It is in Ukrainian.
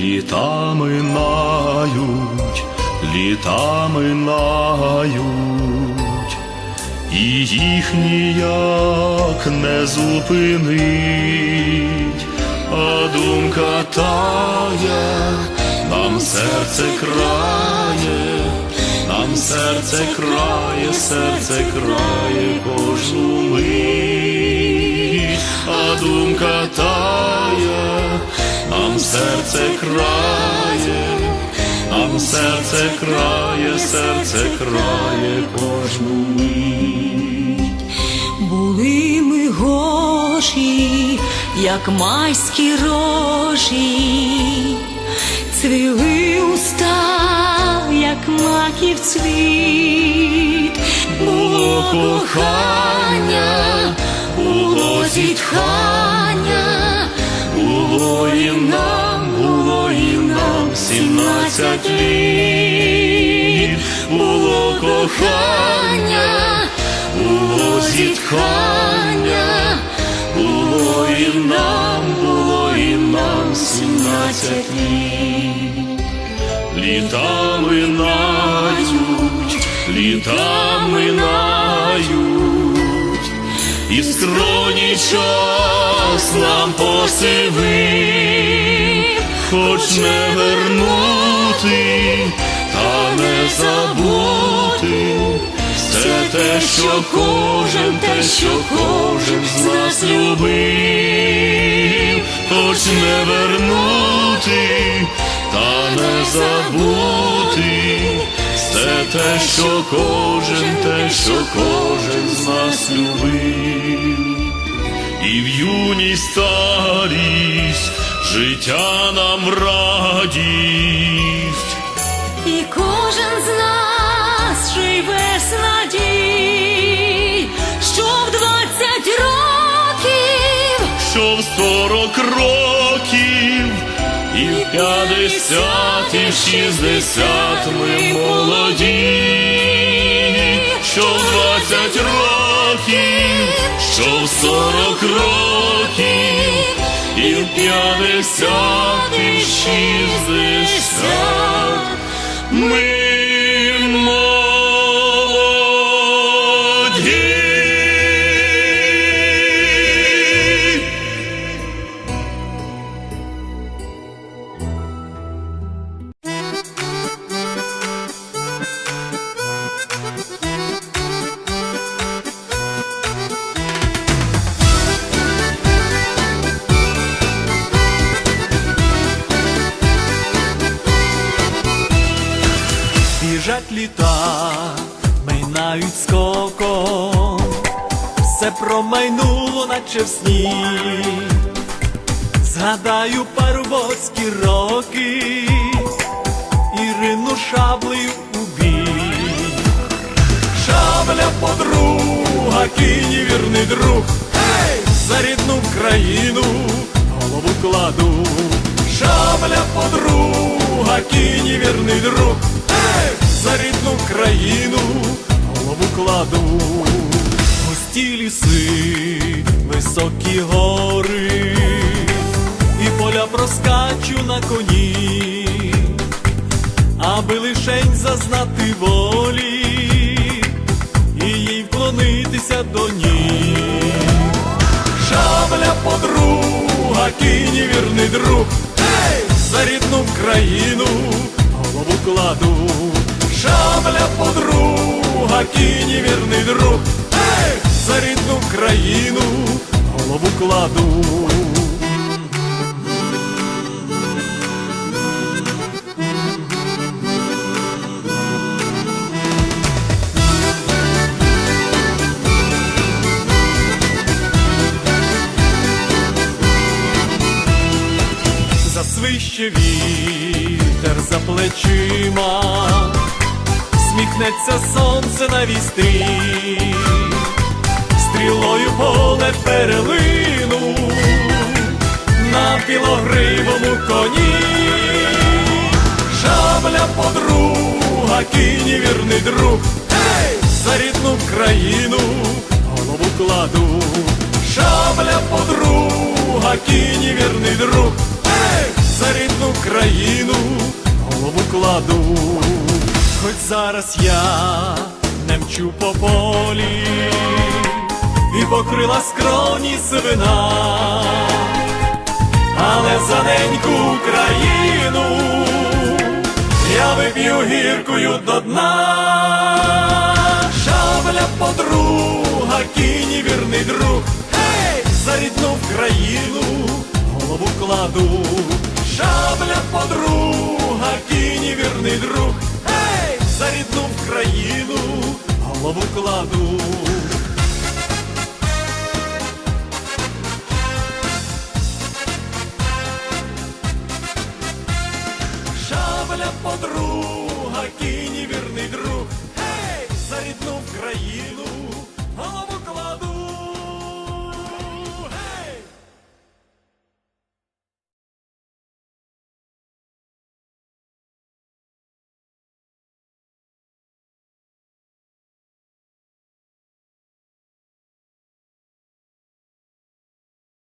літа минають, літа минають, і їх ніяк не зупинить, а думка тая, нам серце крає, нам серце крає, серце крає кожну мить, а думка нам серце крає, нам серце крає, серце крає кожну мить. Були ми гожі, як майські рожі, цвіли уста, як маків цвіт, було кохання, кохання, було зітхання, було і нам, було і нам сімнадцять літ. Літа минають, літа минають, і скроні час нам посивив, хоч не вернути, та не забути. Те, що кожен, те, що кожен з нас любив, хоч не вернути, та не забути. Все те, що кожен, те, що кожен з нас любив. І в юність старість життя нам радість. і кожен з нас живе з сорок років, і в п'ятдесят, і в шістдесят ми молоді, що в двадцять років, що в сорок років, і в п'ятдесят, і в шістдесят. Ми Біжать літа, минають скоком, все промайнуло, наче в сні. Згадаю парубоцькі роки, Ірину шаблею у бій. Шабля подруга, кінь вірний друг, Ей! за рідну країну голову кладу. Шабля подруга, кінь вірний друг! За рідну країну голову кладу. Густі ліси, високі гори, і поля проскачу на коні аби лишень зазнати волі і їй вклонитися до ніг. Шабля подруга, кінь вірний друг, за рідну країну голову кладу. Шабля подруга, кінь вірний друг, Ей! за рідну країну голову кладу. Засвище вітер за плечима, сміхнеться сонце на вістрі, стрілою поле перелину на білогривому коні, шабля подруга, кінь вірний друг, Ей! за рідну країну голову кладу, шабля подруга, кінь вірний друг, Ей! за рідну країну голову кладу. Хоч зараз я не мчу по полі і покрила скроні сивина, але за неньку Україну я вип'ю гіркою до дна. Шабля подруга, кінь вірний друг, Гей! за рідну країну голову кладу. Шабля подруга, кладу. Шабля подруга, кінь і